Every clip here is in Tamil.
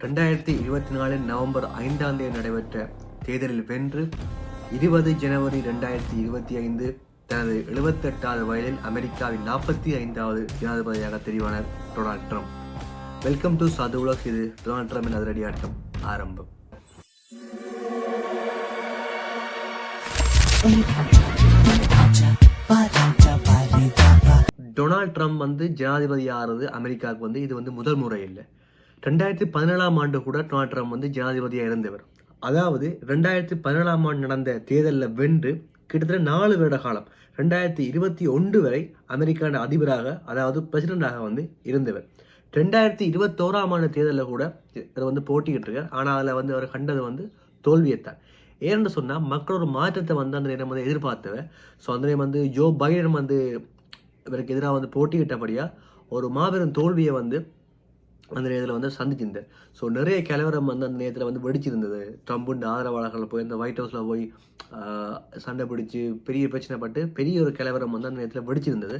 ரெண்டாயிரத்தி இருபத்தி நாலு நவம்பர் ஐந்தாம் தேதி நடைபெற்ற தேர்தலில் வென்று இருபது ஜனவரி ரெண்டாயிரத்தி இருபத்தி ஐந்து தனது எழுபத்தெட்டாவது வயதில் அமெரிக்காவின் நாற்பத்தி ஐந்தாவது ஜனாதிபதியாக தெரிவானார் டொனால்ட் ட்ரம்ப். வெல்கம் டு சது உலக் இது டொனால்ட் ட்ரம்பின் அதிரடி ஆட்டம் ஆரம்பம். டொனால்ட் ட்ரம்ப் வந்து ஜனாதிபதி ஆகிறது அமெரிக்காவுக்கு வந்து இது வந்து முதல் முறை இல்லை ரெண்டாயிரத்தி பதினேழாம் ஆண்டு கூட டொனால்ட் ட்ரம்ப் வந்து ஜனாதிபதியாக இருந்தவர். அதாவது ரெண்டாயிரத்தி பதினேழாம் ஆண்டு நடந்த தேர்தலில் வென்று கிட்டத்தட்ட நாலு வருட காலம் ரெண்டாயிரத்தி இருபத்தி ஒன்று வரை அமெரிக்கான அதிபராக அதாவது பிரசிடண்டாக வந்து இருந்தவர். ரெண்டாயிரத்தி இருபத்தோராம் ஆண்டு தேர்தலில் கூட இவர் வந்து போட்டிக்கிட்டு இருக்கார். ஆனால் அதில் வந்து அவர் கண்டது வந்து தோல்வியைத்தான். ஏன்னு சொன்னால் மக்கள் ஒரு மாற்றத்தை வந்து அந்த நேரம் வந்து எதிர்பார்த்தவர். ஸோ அந்த நேரம் வந்து ஜோ பைடன் வந்து இவருக்கு எதிராக வந்து போட்டியிட்டபடியாக ஒரு மாபெரும் தோல்வியை வந்து அந்த நேரத்தில் வந்து சந்திச்சிருந்தார் ஸோ நிறைய கலவரம் வந்து அந்த நேரத்தில் வந்து வெடிச்சிருந்தது. ட்ரம்புண்டு ஆதரவாளர்கள் போய் இந்த ஒயிட் ஹவுஸில் போய் சண்டை பிடிச்சி பெரிய பிரச்சனைப்பட்டு பெரிய ஒரு கலவரம் வந்து அந்த நேரத்தில் வெடிச்சிருந்தது.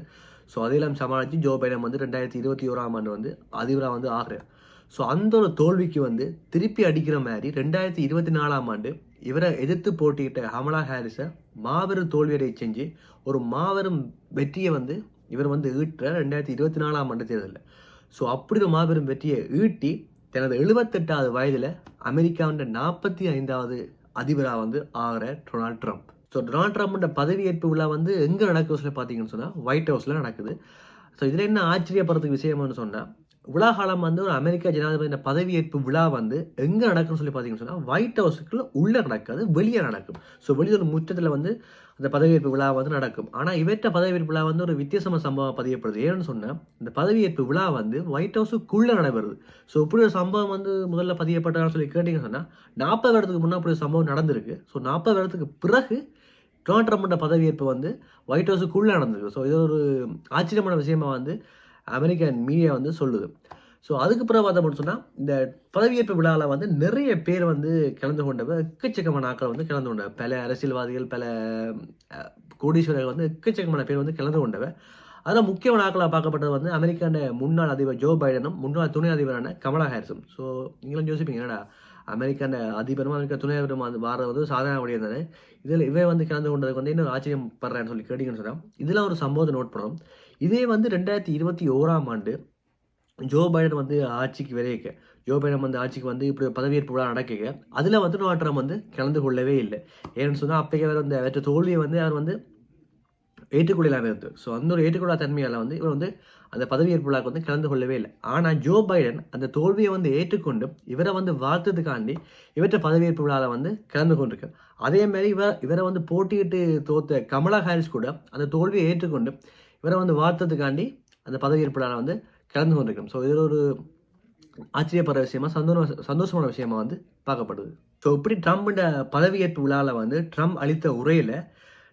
ஸோ அதையெல்லாம் சமாளித்து ஜோ பைடன் வந்து ரெண்டாயிரத்தி இருபத்தி ஓராம் ஆண்டு வந்து அதிபராக வந்து ஆகிறார். ஸோ அந்த ஒரு தோல்விக்கு வந்து திருப்பி அடிக்கிற மாதிரி ரெண்டாயிரத்தி இருபத்தி நாலாம் ஆண்டு இவரை எதிர்த்து போட்டியிட்ட ஹமலா ஹாரிஸை மாபெரும் தோல்வியடை செஞ்சு ஒரு மாபெரும் வெற்றியை வந்து இவர் வந்து ஈட்டுற ரெண்டாயிரத்தி இருபத்தி நாலாம் ஆண்டு தேர்தலில். ஸோ அப்படி ஒரு மாபெரும் வெற்றியை ஈட்டி தனது எழுபத்தெட்டாவது வயதில் அமெரிக்காவின் நாற்பத்தி ஐந்தாவது அதிபராக வந்து ஆகிற டொனால்ட் ட்ரம்ப். ஸோ டொனால்ட் ட்ரம்ப்ட பதவியேற்பு விழா வந்து எங்கே நடக்குது சொல்லி பார்த்தீங்கன்னு சொன்னால் ஒயிட் ஹவுஸில் நடக்குது. ஸோ இதில் என்ன ஆச்சரியப்படுறதுக்கு விஷயம்னு சொன்னால் விழா காலம் வந்து ஒரு அமெரிக்கா ஜனாதிபதி பதவியேற்பு விழா வந்து எங்கே நடக்கும்னு சொல்லி பார்த்தீங்கன்னு சொன்னால் ஒயிட் ஹவுஸுக்குள்ள உள்ளே நடக்காது வெளியே நடக்கும். ஸோ வெளியே ஒரு முற்றத்தில் வந்து அந்த பதவியேற்பு விழா வந்து நடக்கும். ஆனால் இவற்ற பதவியேற்பு விழா வந்து ஒரு வித்தியாசமான சம்பவம் பதியப்படுது. ஏன்னு சொன்னால் இந்த பதவியேற்பு விழா வந்து ஒயிட் ஹவுஸுக்குள்ளே நடைபெறுது. ஸோ இப்படி ஒரு சம்பவம் வந்து முதல்ல பதியப்பட்டான்னு சொல்லி கேட்டிங்கன்னு சொன்னால் நாற்பது வருடத்துக்கு முன்னே அப்படி ஒரு சம்பவம் நடந்திருக்கு. ஸோ நாற்பது வருடத்துக்கு பிறகு டொனால்ட் ட்ரம்ப்ட பதவியேற்பு வந்து ஒயிட் ஹவுஸுக்குள்ளே நடந்திருக்கு. ஸோ இது ஒரு ஆச்சரியமான விஷயமா வந்து அமெரிக்கன் மீடியா வந்து சொல்லுது. ஸோ அதுக்கு பிறகு பார்த்தோம்னு சொன்னால் இந்த பதவியேற்பு விழாவில் வந்து நிறைய பேர் வந்து கலந்து கொண்டவர் எக்கச்சக்கமான ஆட்கள் வந்து கலந்து கொண்டவர். பல அரசியல்வாதிகள் பல கோடீஸ்வரர்கள் வந்து எக்கச்சக்கமான பேர் வந்து கலந்து கொண்டவர். அதில் முக்கியமான ஆக்களாக பார்க்கப்பட்டது வந்து அமெரிக்கான முன்னாள் அதிபர் ஜோ பைடனும் முன்னாள் துணை அதிபரான கமலா ஹாரிஸும். ஸோ நீங்களும் யோசிப்பீங்க என்னடா அமெரிக்கான அதிபரும் அமெரிக்கா துணை அதிபரும் வந்து வாரது வந்து சாதாரண முடியாது தானே. இதில் இவன் வந்து கலந்து கொண்டதுக்கு வந்து இன்னொரு ஆச்சரியம் படுறேன்னு சொல்லி கேட்டீங்கன்னு சொன்னால் இதில் ஒரு சம்பவத்தை நோட் பண்ணோம் இதே வந்து ரெண்டாயிரத்தி இருபத்தி ஓராம் ஆண்டு ஜோ பைடன் வந்து ஆட்சிக்கு விரைக்க ஜோ பைடன் வந்து ஆட்சிக்கு வந்து இப்படி பதவியேற்பு விழா நடக்க அதில் வந்து டொனால்ட் ட்ரம்ப் வந்து கலந்து கொள்ளவே இல்லை. ஏன்னு சொன்னால் அப்போக்கே அவர் வந்து அவற்ற தோல்வியை வந்து அவர் வந்து ஏற்றுக்கொள்ளலாம் இருந்து ஸோ அந்த ஒரு ஏற்றுக்கொள்ளா தன்மையால் வந்து இவர் வந்து அந்த பதவியேற்பு விழாக்கு வந்து கலந்து கொள்ளவே இல்லை. ஆனால் ஜோ பைடன் அந்த தோல்வியை வந்து ஏற்றுக்கொண்டு இவரை வந்து வாழ்த்ததுக்காண்டி இவற்ற பதவியேற்பு விழாவில் வந்து கலந்து கொண்டிருக்கார் அதேமாரி இவர் இவரை வந்து போட்டியிட்டு தோத்த கமலா ஹாரிஸ் கூட அந்த தோல்வியை ஏற்றுக்கொண்டு இவரை வந்து வாழ்த்ததுக்காண்டி அந்த பதவியேற்பு விழாவில் வந்து கலந்து கொண்டிருக்கோம் ஸோ இதில் ஒரு ஆச்சரியப்படுற விஷயமா சந்தோஷ சந்தோஷமான விஷயமா வந்து பார்க்கப்படுது. ஸோ இப்படி ட்ரம்ப்ட பதவியேற்பு விழாவில் வந்து ட்ரம்ப் அளித்த உரையில்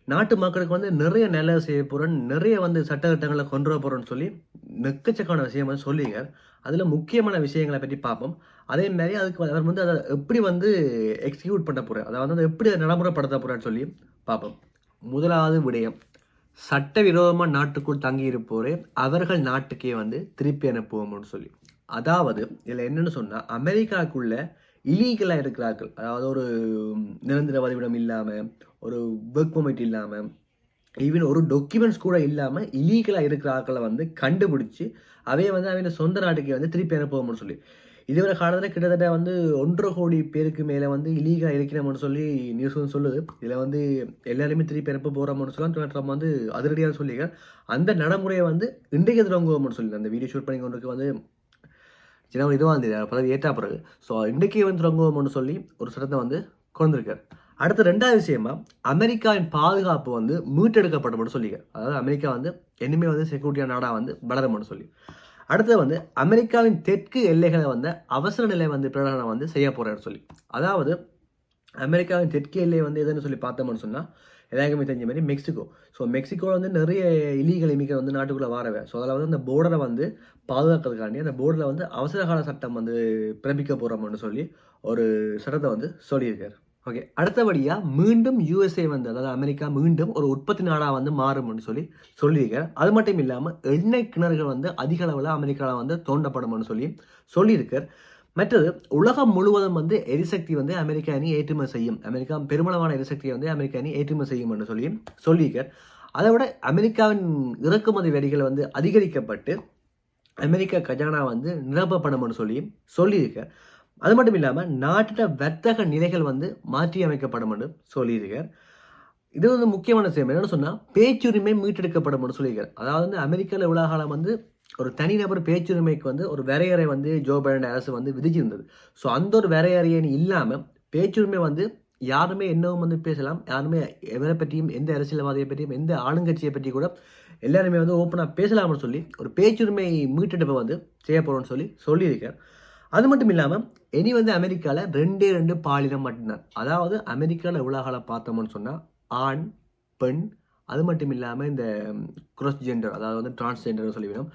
நாட்டு மக்களுக்கு வந்து நிறைய நல்ல செய்ய போகிறேன் நிறைய வந்து சட்டத்திட்டங்களை கொண்டு வர போகிறோன்னு சொல்லி நெக்கச்சக்கான விஷயம் வந்து சொல்லிங்க அதில் முக்கியமான விஷயங்களை பற்றி பார்ப்போம். அதே மாதிரி அதுக்கு அவர் வந்து அதை எப்படி வந்து எக்ஸிக்யூட் பண்ண போகிறார் அதை வந்து எப்படி அதை நடைமுறைப்படுத்த போகிறான்னு சொல்லி பார்ப்போம். முதலாவது விடயம். சட்டவிரோதமாக நாட்டுக்குள் தங்கியிருப்போரே அவர்கள் நாட்டுக்கே வந்து திருப்பி அனுப்புவோம்னு சொல்லி. அதாவது இதில் என்னென்னு சொன்னால் அமெரிக்காவுக்குள்ள இலீகலாக இருக்கிறார்கள். அதாவது ஒரு நிரந்தர வதிவிடம் இல்லாமல் ஒரு ஒர்க் பர்மிட் இல்லாமல் ஈவன் ஒரு டாக்குமெண்ட்ஸ் கூட இல்லாமல் இலீகலாக இருக்கிற ஆட்களை வந்து கண்டுபிடிச்சி அவையை வந்து அவங்க சொந்த நாட்டுக்கு வந்து திருப்பி அனுப்புவோம்னு சொல்லி. இதுவரை காலத்தில் கிட்டத்தட்ட வந்து ஒன்றரை கோடி பேருக்கு மேலே வந்து இலீகலாக இருக்கிறோம்னு சொல்லி நியூஸ் வந்து சொல்லுது. இதில் வந்து எல்லாருமே திருப்பி பிறப்பு போகிறோம்னு சொல்லி டொனால்ட் ட்ரம்ப் வந்து அதிரடியாக சொல்லிங்க அந்த நடைமுறையை வந்து இன்றைக்கு தொடங்குவோம்னு சொல்லி அந்த வீடியோ ஷூட் பண்ணி கொண்டு வந்து ஜனவரி இதுவாக இருந்தது. பதவி ஏற்றா பிறகு. ஸோ இன்றைக்கே வந்து தொடங்குவோம்னு சொல்லி ஒரு சட்டத்தை வந்து கொண்டிருக்கார். அடுத்த ரெண்டாவது விஷயமா அமெரிக்காவின் பாதுகாப்பு வந்து மீட்டெடுக்கப்படும் சொல்லிக்க அதாவது அமெரிக்கா வந்து இனிமேல் வந்து செக்யூரிட்டியான நாடாக வந்து வளரும்னு சொல்லி. அடுத்தது வந்து அமெரிக்காவின் தெற்கு எல்லைகளை வந்து அவசர நிலை வந்து பிரகடனம் வந்து செய்ய போகிறேன்னு சொல்லி. அதாவது அமெரிக்காவின் தெற்கு எல்லை வந்து எதுன்னு சொல்லி பார்த்தோம்னு சொன்னால் எல்லாருக்குமே தெரிஞ்ச மாதிரி மெக்சிகோ. ஸோ மெக்சிகோவில் வந்து நிறைய இலீகல் இமிக்கர் வந்து நாட்டுக்குள்ளே வரவே. ஸோ அதில் வந்து அந்த போர்டரை வந்து பாதுகாக்கிறதுக்காண்டி அந்த போர்டில் வந்து அவசரகால சட்டம் வந்து பிறப்பிக்க போகிறோம்னு சொல்லி ஒரு சட்டத்தை வந்து சொல்லியிருக்காரு. ஓகே அடுத்தபடியாக மீண்டும் யூஎஸ்ஏ வந்து அதாவது அமெரிக்கா மீண்டும் ஒரு உற்பத்தி நாடாக வந்து மாறும்னு சொல்லி சொல்லியிருக்கார். அது மட்டும் இல்லாமல் எண்ணெய் கிணறுகள் வந்து அதிக அளவில் அமெரிக்காவில் வந்து தோண்டப்படும்னு சொல்லி சொல்லியிருக்கார். மற்றது உலகம் முழுவதும் வந்து எரிசக்தி வந்து அமெரிக்கா அணி ஏற்றுமதி செய்யும். அமெரிக்கா பெருமளவான எரிசக்தியை வந்து அமெரிக்கா அணி ஏற்றுமதி செய்யும் என்று சொல்லி சொல்லியிருக்கார். அதை விட அமெரிக்காவின் இறக்குமதி வரிகள் வந்து அதிகரிக்கப்பட்டு அமெரிக்கா கஜானா வந்து நிரப்பப்படும்னு சொல்லி சொல்லியிருக்கார். அது மட்டும் இல்லாமல் நாட்டில் வர்த்தக நிலைகள் வந்து மாற்றி அமைக்கப்படும் என்று சொல்லியிருக்கார். இது வந்து முக்கியமான விஷயம். என்னென்னு சொன்னால் பேச்சுரிமை மீட்டெடுக்கப்படும் சொல்லியிருக்கார். அதாவது வந்து அமெரிக்காவில் இவ்வளோ காலம் வந்து ஒரு தனிநபர் பேச்சுரிமைக்கு வந்து ஒரு வரையறை வந்து ஜோ பைடன் அரசு வந்து விதிச்சிருந்தது. ஸோ அந்த ஒரு வரையறையின் இல்லாமல் பேச்சுரிமை வந்து யாருமே என்னவும் வந்து பேசலாம் யாருமே எவரை பற்றியும் எந்த அரசியல்வாதியை பற்றியும் எந்த ஆளுங்கட்சியை பற்றி கூட எல்லாருமே வந்து ஓப்பனாக பேசலாம்னு சொல்லி ஒரு பேச்சுரிமை மீட்டெடுப்பை வந்து செய்யப்படும்னு சொல்லி சொல்லியிருக்கார். அது மட்டும் இல்லாமல் இனி வந்து அமெரிக்காவில் ரெண்டே ரெண்டு பாலினம் மட்டும்தான். அதாவது அமெரிக்காவில் உலகால பார்த்தோம்னு சொன்னால் ஆண் பெண் அது மட்டும் இல்லாமல் இந்த குரஸ் ஜெண்டர் அதாவது வந்து டிரான்ஸ்ஜெண்டர்னு சொல்லிவிடும்.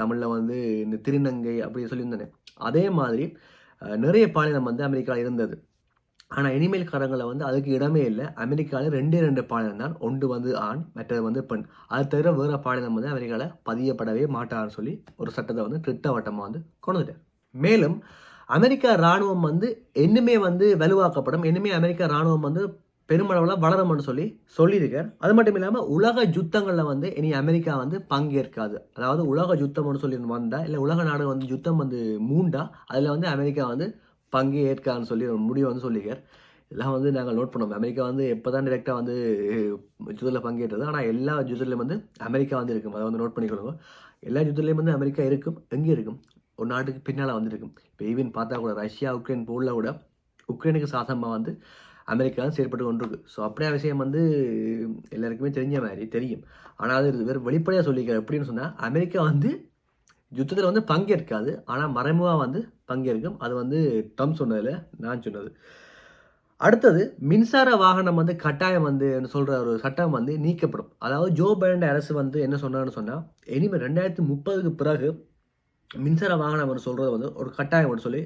தமிழில் வந்து இந்த திருநங்கை அப்படி சொல்லியிருந்தேன். அதே மாதிரி நிறைய பாலினம் வந்து அமெரிக்காவில் இருந்தது. ஆனால் இனிமேல் காலங்களில் வந்து அதுக்கு இடமே இல்லை. அமெரிக்காவில் ரெண்டே ரெண்டு பாலினம் தான். ஒன்று வந்து ஆண் மற்றது வந்து பெண். அது தவிர வேறு பாலினம் வந்து அமெரிக்காவில் பதியப்படவே மாட்டார்னு சொல்லி ஒரு சட்டத்தை வந்து திட்டவட்டமாக வந்து கொண்டுட்டார் மேலும் அமெரிக்கா இராணுவம் வந்து இன்னுமே வந்து வலுவாக்கப்படும். இன்னுமே அமெரிக்கா இராணுவம் வந்து பெருமளவில் வளரும்னு சொல்லி சொல்லியிருக்கார். அது மட்டும் இல்லாமல் உலக யுத்தங்களில் வந்து இனி அமெரிக்கா வந்து பங்கேற்காது. அதாவது உலக யுத்தம்னு சொல்லி வந்தா இல்லை உலக நாடு வந்து யுத்தம் வந்து மூண்டா அதில் வந்து அமெரிக்கா வந்து பங்கேற்கான்னு சொல்லி ஒரு வந்து சொல்லியிருக்கார். இதெல்லாம் வந்து நாங்கள் நோட் பண்ணோம் அமெரிக்கா வந்து எப்போ தான் டிரெக்டாக வந்து யுத்தத்தில் பங்கேற்றது ஆனால் எல்லா யுத்தத்துலையும் வந்து அமெரிக்கா வந்து இருக்கும். அதை வந்து நோட் பண்ணிக்கொள்ளுங்க. எல்லா யுத்தத்துலேயும் வந்து அமெரிக்கா இருக்கும் எங்கே இருக்கும். ஒரு நாட்டுக்கு பின்னால் வந்திருக்கும். இப்போ ஈவன் பார்த்தா கூட ரஷ்யா உக்ரைன் போரில் கூட உக்ரைனுக்கு சாதகமாக வந்து அமெரிக்கா செயற்பட்டு கொண்டிருக்கு. ஸோ அப்படியே விஷயம் வந்து எல்லாருக்குமே தெரிஞ்ச மாதிரி தெரியும். ஆனால் அது வேறு வெளிப்படையாக சொல்லிக்கிற எப்படின்னு சொன்னால் அமெரிக்கா வந்து யுத்தத்தில் வந்து பங்கேற்காது. ஆனால் மறைமுகமாக வந்து பங்கேற்கும். அது வந்து டம் சொன்னதில் நான் சொன்னது. அடுத்தது மின்சார வாகனம் வந்து கட்டாயம் வந்து சொல்கிற ஒரு சட்டம் வந்து நீக்கப்படும். அதாவது ஜோ பைடன் அரசு வந்து என்ன சொன்னான்னு சொன்னால் இனிமேல் ரெண்டாயிரத்தி முப்பதுக்கு பிறகு மின்சார வாகனம் வந்து சொல்கிறது வந்து ஒரு கட்டாயம் வந்து சொல்லி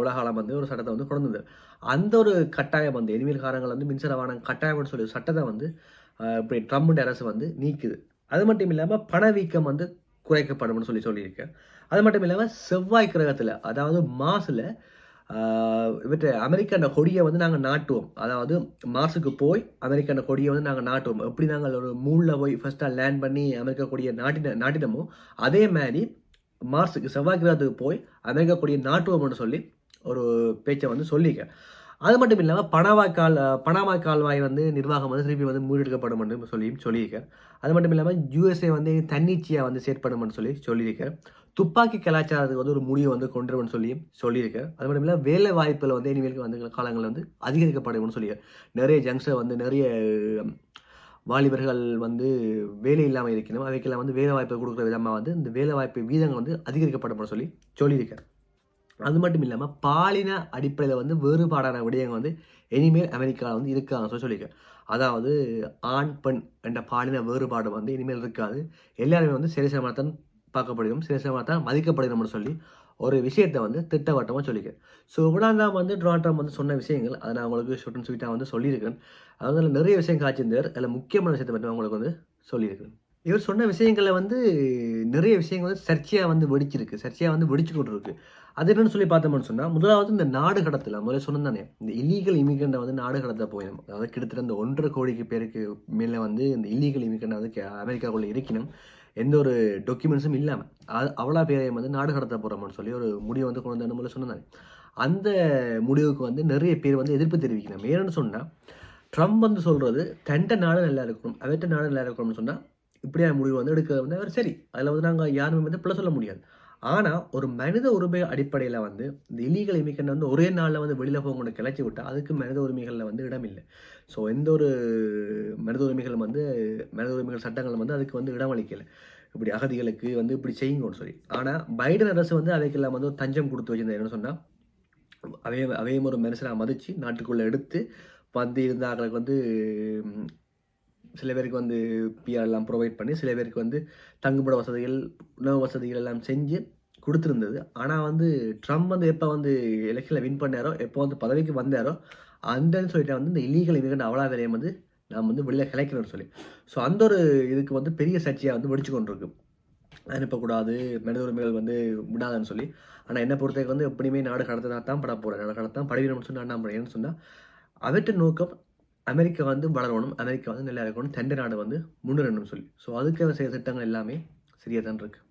உலகாலம் வந்து ஒரு சட்டத்தை வந்து கொண்டு வந்தது அந்த ஒரு கட்டாயம் வந்து இனிமேல் காலங்கள் வந்து மின்சார வாகனம் கட்டாயம்னு சொல்லி சட்டத்தை வந்து இப்படி ட்ரம்ப் அரசு வந்து நீக்குது. அது மட்டும் இல்லாமல் பணவீக்கம் வந்து குறைக்கப்படும்னு சொல்லி சொல்லியிருக்கேன் அது மட்டும் இல்லாமல் செவ்வாய் கிரகத்தில் அதாவது மாசில் இவற்றை அமெரிக்கான கொடியை வந்து நாங்கள் நாட்டுவோம். அதாவது மாசுக்கு போய் அமெரிக்கான கொடியை வந்து நாங்கள் நாட்டுவோம். எப்படி நாங்கள் ஒரு மூணில் போய் ஃபஸ்ட்டாக லேண்ட் பண்ணி அமெரிக்கா கொடியை நாட்டின நாட்டினமோ அதே மாதிரி மார்ஸுக்கு செவ்வாய் கிரகத்துக்கு போய் அமெரிக்கா கூடிய நாட்டுவோம்னு சொல்லி ஒரு பேச்சை வந்து சொல்லியிருக்கேன் அது மட்டும் இல்லாமல் பணவாய் கால் பணவாய் கால்வாய் வந்து நிர்வாகம் வந்து திருப்பி வந்து மூடெடுக்கப்படும் என்று சொல்லியும் சொல்லியிருக்கேன் அது மட்டும் இல்லாமல் யூஎஸ்ஏ வந்து தன்னிச்சையாக வந்து செயற்படும் சொல்லி சொல்லியிருக்கேன் துப்பாக்கி கலாச்சாரத்துக்கு வந்து ஒரு முடிவை வந்து கொண்டு வரும்னு சொல்லியும் சொல்லியிருக்கேன் அது மட்டும் இல்லாமல் வேலை வாய்ப்பில் வந்து இனிமேல் வந்து காலங்களில் வந்து அதிகரிக்கப்படும்னு சொல்லியிருக்கேன் நிறைய ஜங்ஸ்டர் வந்து நிறைய வாலிபர்கள் வந்து வேலை இல்லாமல் இருக்கணும் அவைக்கெல்லாம் வந்து வேலை வாய்ப்பை கொடுக்குற விதமாக வந்து இந்த வேலை வாய்ப்பு வீதங்கள் வந்து அதிகரிக்கப்படும் சொல்லி சொல்லியிருக்கேன் அது மட்டும் இல்லாமல் பாலின அடிப்படையில் வந்து வேறுபாடான விடயங்கள் வந்து இனிமேல் அமெரிக்காவில் வந்து இருக்காங்க சொல்லி சொல்லியிருக்கேன் அதாவது ஆண் பெண் என்ற பாலின வேறுபாடு வந்து இனிமேல் இருக்காது. எல்லாருமே வந்து சரிசமமாக தான் பார்க்கப்படுகிறோம். சரிசமமாக தான் மதிக்கப்படுகிறோம்னு சொல்லி ஒரு விஷயத்தை வந்து திட்டவட்டமாக சொல்லியிருக்கேன் ஸோ இவ்வளோதான் வந்து டொனால்ட் ட்ரம்ப் வந்து சொன்ன விஷயங்கள். அதை நான் உங்களுக்கு ஷூட் அண்ட் ஸ்வீட்டாக வந்து சொல்லியிருக்கேன் அதனால் நிறைய விஷயம் காய்ச்சிருந்தார் அதில் முக்கியமான விஷயத்தை பற்றி உங்களுக்கு வந்து சொல்லியிருக்கேன் இவர் சொன்ன விஷயங்களை வந்து நிறைய விஷயங்கள் வந்து சர்ச்சையாக வந்து வெடிச்சிருக்கு. சர்ச்சையாக வந்து வெடிச்சு கொண்டிருக்கு அது என்னன்னு சொல்லி பார்த்தோம்னு சொன்னால் முதலாவது இந்த நாடு கடத்தல. முதல்ல சொன்னதானே இந்த இல்லீகல் இமிகிரண்டை வந்து நாடு கடத்த போயிடும் அதாவது கிட்டத்தட்ட இந்த ஒன்றரை கோடிக்கு பேருக்கு மேலே வந்து இந்த இல்லீகல் இமிகிரண்டை வந்து அமெரிக்காவுக்குள்ளே அமெரிக்காக்குள்ளே இருக்கணும். எந்த ஒரு டாக்குமெண்ட்ஸும் இல்லாமல் அது அவ்வளோ பேரையும் வந்து நாடு கடத்த போகிறோம்னு சொல்லி ஒரு முடிவை வந்து கொண்டு வந்து சொன்னாங்க. அந்த முடிவுக்கு வந்து நிறைய பேர் வந்து எதிர்ப்பு தெரிவிக்கணும் ஏன்னு சொன்னால் ட்ரம்ப் வந்து சொல்கிறது தண்ட நாடு நல்லா இருக்கணும் அவற்ற நாடு நல்லா இருக்கணும்னு சொன்னால் இப்படியா முடிவு வந்து எடுக்கிறது வந்து அவர் சரி. அதில் வந்து நாங்கள் யாருமே வந்து பிள்ளை சொல்ல முடியாது. ஆனால் ஒரு மனித உரிமை அடிப்படையில் வந்து இந்த இல்லீகல் இமிக்கன் வந்து ஒரே நாளில் வந்து வெளியில் போக கிளச்சி விட்டால் அதுக்கு மனித உரிமைகளில் வந்து இடம் இல்லை. ஸோ எந்த ஒரு மனித உரிமைகளும் வந்து மனித உரிமைகள் சட்டங்கள் வந்து அதுக்கு வந்து இடம் அளிக்கலை. இப்படி அகதிகளுக்கு வந்து இப்படி செய்யுங்கன்னு சொல்லி. ஆனால் பைடன் அரசு வந்து அவைக்கெல்லாம் வந்து ஒரு தஞ்சம் கொடுத்து வச்சிருந்தா என்ன சொன்னால் அவைய அவையும் ஒரு மனுஷனாக மதித்து நாட்டுக்குள்ளே எடுத்து வந்து இருந்தவர்களுக்கு வந்து சில பேருக்கு வந்து பிஆர் எல்லாம் ப்ரொவைட் பண்ணி சில பேருக்கு வந்து தங்குமிட வசதிகள் உணவு வசதிகள் எல்லாம் செஞ்சு கொடுத்துருந்தது. ஆனால் வந்து ட்ரம்ப் வந்து எப்போ வந்து எலெக்ஷனில் வின் பண்ணாரோ எப்போ வந்து பதவிக்கு வந்தாரோ அந்தன்னு சொல்லிட்டு வந்து இந்த இல்லீகல் இமிகிரண்ட் அவ்வளோ வேலையை வந்து நாம் வந்து வெளியில் கிளைக்கணும்னு சொல்லி. ஸோ அந்த ஒரு இதுக்கு வந்து பெரிய சர்ச்சையாக வந்து வெடிச்சு கொண்டிருக்கு அனுப்பக்கூடாது மனித உரிமைகள் வந்து விடாதுன்னு சொல்லி. ஆனால் என்ன பொறுத்தவரைக்கும் வந்து எப்படியுமே நாடு கடத்தினா தான் பட போகிறேன் நாடு கடத்தான் படவிடணும்னு சொன்னால் என்ன ஏன்னு சொன்னால் அவற்றின் நோக்கம் அமெரிக்கா வந்து வளரணும் அமெரிக்கா வந்து நல்லா இருக்கணும் தண்டை நாடு வந்து முன்னேறணும்னு சொல்லி. ஸோ அதுக்காக செய்கிற திட்டங்கள் எல்லாமே சரியாக தான் இருக்குது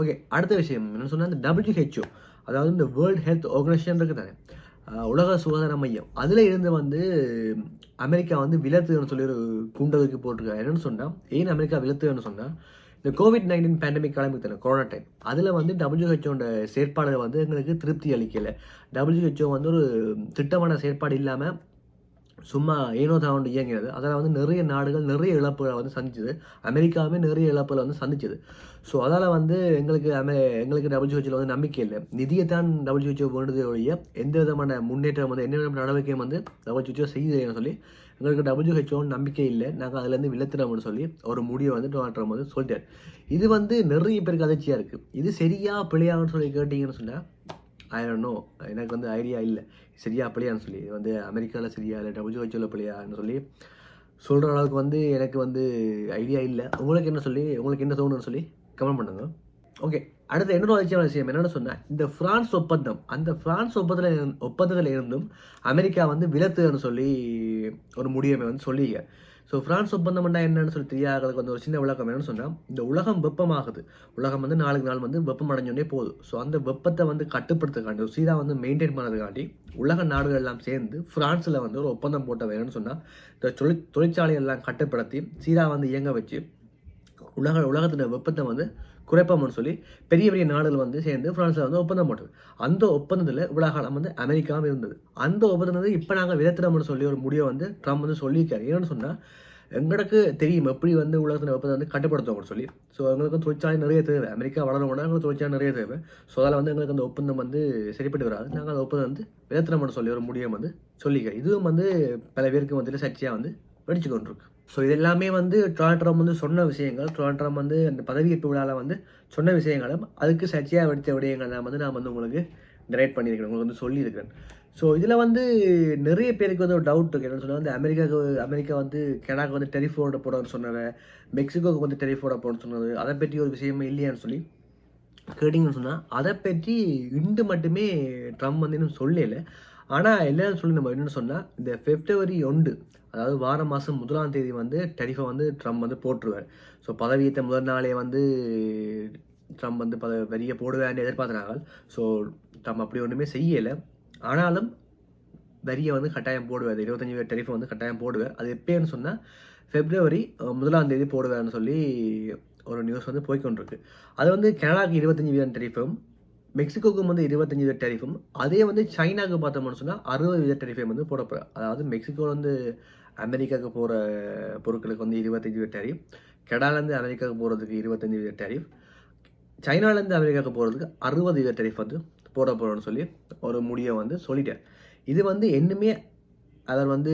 ஓகே அடுத்த விஷயம் என்னென்னு சொன்னால் இந்த டபிள்யூஹெச்ஓ அதாவது இந்த வேர்ல்டு ஹெல்த் ஆர்கனைசேஷன் இருக்குது தானே? உலக சுகாதார மையம். அதில் இருந்து வந்து அமெரிக்கா வந்து விலத்துன்னு சொல்லி ஒரு குண்டதுக்கு போட்டிருக்காங்க. என்னென்னு சொன்னால் ஏன் அமெரிக்கா விலத்துன்னு சொன்னால் இந்த கோவிட் நைன்டீன் பேண்டமிக் காலமிக்கு தானே கொரோனா டைம் அதில் வந்து டபிள்யூஹெச்ஓட செயற்பாடு வந்து எங்களுக்கு திருப்தி அளிக்கலை. டபிள்யூஹெச்ஓ வந்து ஒரு திட்டமான செயற்பாடு இல்லாமல் சும்மா ஏனோ தாண்டு இயங்கினது அதில் வந்து நிறைய நாடுகள் நிறைய இழப்புகளை வந்து சந்திச்சது. அமெரிக்காவுமே நிறைய இழப்புகளை வந்து சந்திச்சது. ஸோ அதால் வந்து எங்களுக்கு அமெ எங்களுக்கு டபிள்யூஹெச்ஓவில் வந்து நம்பிக்கை இல்லை. நிதியை தான் டபிள்யூஹெச்ஓ வேண்டுதே ஒழிய எந்த விதமான முன்னேற்றம் வந்து என்ன விதமான நடவடிக்கையும் வந்து டபிள்யூஹெச்ஓ செய்யுதுன்னு சொல்லி எங்களுக்கு டபிள்யூஹெச்ஓன்னு நம்பிக்கை இல்லை. நாங்கள் அதுலேருந்து விளத்துறோம்னு சொல்லி ஒரு முடிவை வந்து டொனால்ட் ட்ரம்ப் வந்து சொல்லிட்டார். இது வந்து நிறைய பேருக்கு அதிர்ச்சியாக இருக்குது இது சரியாக பிழையான்னு சொல்லி கேட்டிங்கன்னு சொன்னால் ஐ நோ எனக்கு வந்து ஐடியா இல்லை. சரியா பிள்ளையான்னு சொல்லி. வந்து அமெரிக்காவில் சரியா இல்லை டபிள்யூஹெச்ஓவில் பிள்ளையான்னு சொல்லி சொல்கிற அளவுக்கு வந்து எனக்கு வந்து ஐடியா இல்லை. உங்களுக்கு என்ன சொல்லி உங்களுக்கு என்ன தோணுன்னு சொல்லி கமெண்ட் பண்ணுங்க. ஓகே அடுத்து என்னோட விஷயம் விஷயம் என்னென்னு சொன்னால் இந்த ஃப்ரான்ஸ் ஒப்பந்தம் அந்த ஃப்ரான்ஸ் ஒப்பந்தத்தில் ஒப்பந்தத்தில் இருந்தும் அமெரிக்கா வந்து விலத்துன்னு சொல்லி ஒரு முடிவை வந்து சொல்லிங்க ஸோ ஃப்ரான்ஸ் ஒப்பந்தம்னா என்னன்னு சொல்லி தெரியாததுக்கு வந்து ஒரு சின்ன விளக்கம் என்னன்னு சொன்னால் இந்த உலகம் வெப்பமாகுது. உலகம் வந்து நாளுக்கு நாள் வந்து வெப்பம் அடைஞ்சோடனே போதும் ஸோ அந்த வெப்பத்தை வந்து கட்டுப்படுத்துறதுக்காண்டி ஒரு சீராக வந்து மெயின்டைன் பண்ணுறதுக்காண்டி உலக நாடுகள் எல்லாம் சேர்ந்து ஃப்ரான்ஸில் வந்து ஒரு ஒப்பந்தம் போட்ட வேணும்னு சொன்னால் இந்த தொழிற் தொழிற்சாலை எல்லாம் கட்டுப்படுத்தி சீராக வந்து இயங்க வச்சு உலக உலகத்தில் வெப்பத்தை வந்து குறைப்போம்னு சொல்லி பெரிய பெரிய நாடுகள் வந்து சேர்ந்து ஃப்ரான்ஸில் வந்து ஒப்பந்தம் போட்டது. அந்த ஒப்பந்தத்தில் இவ்வளோ காலம் வந்து அமெரிக்காவும் இருந்தது. அந்த ஒப்பந்தத்தை இப்போ நாங்கள் விதத்தினோம்னு சொல்லி ஒரு முடிவை வந்து ட்ரம்ப் வந்து சொல்லியிருக்காரு. ஏன்னு சொன்னால் எங்களுக்கு தெரியும் எப்படி வந்து உலகத்தில் வெப்பத்தை வந்து கட்டுப்படுத்துவோம்னு சொல்லி. ஸோ எங்களுக்கு தொழிற்சாலை நிறைய தேவை. அமெரிக்கா வளரணும்னா எங்களுக்கு தொழிற்சாலை நிறைய தேவை. ஸோ அதில் வந்து எங்களுக்கு அந்த ஒப்பந்தம் வந்து சரிப்பட்டு வராது. நாங்கள் அந்த ஒப்பந்தம் வந்து விதத்தினம்னு சொல்லி ஒரு முடிவை வந்து சொல்லிக்கிறோம் இதுவும் வந்து பல பேருக்கு வந்து சர்ச்சையாக வந்து வெடிச்சு கொண்டிருக்கு. ஸோ இது எல்லாமே வந்து டொனால்ட் ட்ரம்ப் வந்து சொன்ன விஷயங்கள். டொனால்ட் ட்ரம்ப் வந்து அந்த பதவியேற்பு விழாவில் வந்து சொன்ன விஷயங்களும் அதுக்கு சர்ச்சையாக வெடித்த விடயங்கள் நான் வந்து நான் வந்து உங்களுக்கு டிரைட் பண்ணியிருக்கேன் உங்களுக்கு வந்து சொல்லியிருக்கேன் ஸோ இதில் வந்து நிறைய பேருக்கு வந்து ஒரு டவுட் இருக்குது என்னென்னு சொன்னால் வந்து அமெரிக்காவுக்கு அமெரிக்கா வந்து கெனாக்கு வந்து டெரிஃபோட போடணும்னு சொன்னவன் மெக்சிகோவுக்கு வந்து டெலிஃபோட போடணும்னு சொன்னது அதை பற்றி ஒரு விஷயமே இல்லையான்னு சொல்லி கேட்டிங்கன்னு சொன்னால் அதை பற்றி இன்று மட்டுமே ட்ரம்ப் வந்து இன்னும் சொல்லலை. ஆனால் என்னன்னு சொல்லி நம்ம என்னென்னு சொன்னால் இந்த பிப்ரவரி ஒன்று அதாவது வார மாதம் முதலாம் தேதி வந்து டெரிஃபை வந்து ட்ரம்ப் வந்து போட்டுருவார். ஸோ பதவியேற்ற முதல் நாளே வந்து ட்ரம்ப் வந்து பத வரிய போடுவேன்னு எதிர்பார்த்துனாங்க ஸோ ட்ரம்ப் அப்படி ஒன்றுமே செய்யலை. ஆனாலும் வரியை வந்து கட்டாயம் போடுவார். இருபத்தஞ்சி டெரிஃபை வந்து கட்டாயம் போடுவார். அது எப்போன்னு சொன்னால் ஃபெப்ரவரி முதலாம் தேதி போடுவார்னு சொல்லி ஒரு நியூஸ் வந்து போய்க்கொண்டிருக்கு. அது வந்து கனடாக்கு இருபத்தஞ்சி வீதம் டெரிஃபும் மெக்சிகோக்கு வந்து இருபத்தஞ்சி வித டெரிஃபும் அதே வந்து சைனாக்கு பார்த்தோம்னு சொன்னால் அறுபது வித டெரிஃபை வந்து போட அதாவது மெக்சிகோவில் வந்து அமெரிக்காவுக்கு போகிற பொருட்களுக்கு வந்து இருபத்தஞ்சி வித டெரிஃப் கெடாலேருந்து அமெரிக்காவுக்கு போகிறதுக்கு இருபத்தஞ்சி வித டெரிஃப் சைனாலேருந்து அமெரிக்காவுக்கு போகிறதுக்கு அறுபது வித டெரிஃப் வந்து போட போகிறோம்னு சொல்லி ஒரு முடிவை வந்து சொல்லிட்டார் இது வந்து இன்னுமே அவர் வந்து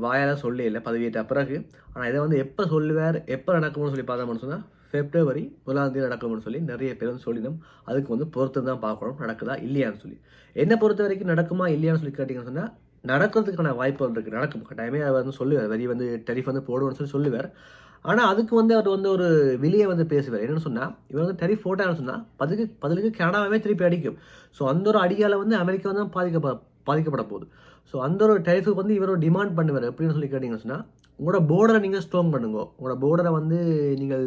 வாயால் சொல்லலை இல்லை பதவியேற்ற பிறகு. ஆனால் இதை வந்து எப்போ சொல்லுவார் எப்போ நடக்கும்னு சொல்லி பார்த்தோம்னு சொன்னால் பிப்ரவரி முதலாம் தேதி நடக்கும்னு சொல்லி நிறைய பேர் வந்து சொல்லினோம். அதுக்கு வந்து பொறுத்து தான் பார்க்கணும். நடக்குதா இல்லையான்னு சொல்லி. என்னை பொறுத்த வரைக்கும் நடக்குமா இல்லையான்னு சொல்லி கேட்டிங்கன்னு சொன்னால் நடக்கிறதுக்கான வாய்ப்புகள் இருக்குது நடக்கும். கட்டாயமே அவர் வந்து சொல்லுவார். வரி வந்து டெரிஃப் வந்து போடுவோம்னு சொல்லி சொல்லுவார். ஆனால் அதுக்கு வந்து அவர் வந்து ஒரு வெளியே வந்து பேசுவார். என்னென்னு சொன்னால் இவர் வந்து டெரிஃப் போட்டான்னு சொன்னால் பதிலுக்கு பதிலுக்கு கனடாவே திருப்பி அடிக்கும். ஸோ அந்த ஒரு அடியால் வந்து அமெரிக்கா வந்து பாதிக்கப்பட பாதிக்கப்பட போகுது. ஸோ அந்த ஒரு டெரிஃபுக்கு வந்து இவர் டிமாண்ட் பண்ணுவார். எப்படின்னு சொல்லி கேட்டிங்கன்னு சொன்னால் உங்களோட போர்டரை நீங்கள் ஸ்ட்ராங் பண்ணுங்க. உங்களோட போர்டரை வந்து நீங்கள்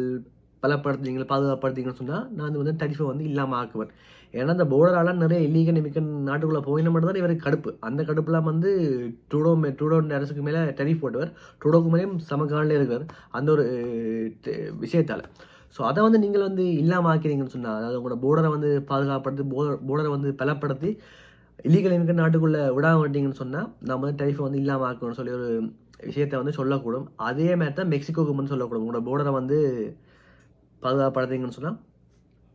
பலப்படுத்துறீங்க பாதுகாப்படுத்தீங்கன்னு சொன்னால் நான் வந்து டரிஃபை வந்து இல்லாமல் ஆக்குவேன். ஏன்னா அந்த போர்டரால் நிறைய இல்லீகல் நிமிக்கன் நாட்டுக்குள்ளே போயின மட்டும் தான் இவருக்கு கடுப்பு. அந்த கடுப்புலாம் வந்து ட்ரூடோ மே ட்ரூடோ அரசுக்கு மேலே டரிஃப் போட்டவர். ட்ரூடோக்கு மேலேயும் சமகாலில் இருக்கார் அந்த ஒரு விஷயத்தால். ஸோ அதை வந்து நீங்கள் வந்து இல்லாமல் ஆக்கிறீங்கன்னு சொன்னால் அதாவது உங்களோட போர்டரை வந்து பாதுகாப்படுத்தி போர்டர் போர்டரை வந்து பலப்படுத்தி இல்லீகல் இன்கம் நாட்டுக்குள்ளே விடாம விட்டீங்கன்னு சொன்னால் நம்ம வந்து டரிஃபை வந்து இல்லாமல் ஆக்கணும்னு சொல்லி ஒரு விஷயத்தை வந்து சொல்லக்கூடும். அதே மாதிரி தான் மெக்சிகோக்கு வந்து சொல்லக்கூடும். உங்களோட போர்டரை வந்து பாதுகாப்படுறதுங்கன்னு சொன்னால்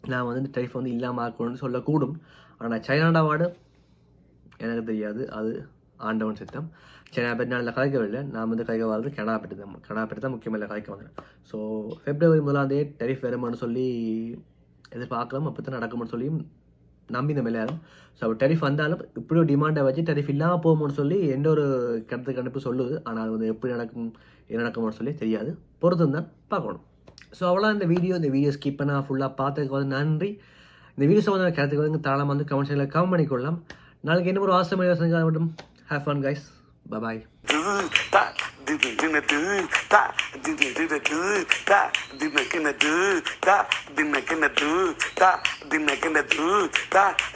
நான் வந்து இந்த டைஃப் வந்து இல்லாமல் ஆக்கணும்னு சொல்லக்கூடும். ஆனால் சைனாடா வார்டு எனக்கு தெரியாது. அது ஆண்டவன் சித்தம். சைனா பற்றி நாளில் கலைக்கவில்லை நான் வந்து கலைக்க வர்றது கனடா பற்றி தான். கனடா தான் முக்கியமாக கலைக்க வந்தேன். ஸோ பிப்ரவரி முதலாம் தேதி டெரிஃப் வருமானு சொல்லி எதிர்பார்க்கலாம். அப்போ தான் நடக்கும்னு சொல்லி நம்பி நம்ம எல்லாரும். ஸோ அப்போ டெரிஃப் வந்தாலும் இப்படி ஒரு டிமாண்டை வச்சு டெரிஃப் இல்லாமல் போகும்னு சொல்லி எந்த ஒரு கருத்து கணிப்பு சொல்லுது. ஆனால் அது வந்து எப்படி நடக்கும் என்ன நடக்கும்னு சொல்லி தெரியாது. பொறுத்து தான் பார்க்கணும். ஸோ அவ்வளோ இந்த வீடியோ இந்த வீடியோ ஸ்கிப் பண்ணால் ஃபுல்லாக பார்த்ததுக்கு வந்து நன்றி இந்த வீடியோ சம்மந்தமான கருத்துக்கு வந்து தாராளமாக வந்து கமெண்ட் செக்ஷனில் கமெண்ட் பண்ணிக்கொள்ளலாம் நாளைக்கு என்ன ஒரு ஆசை யோசனை மட்டும் have fun guys bye bye do da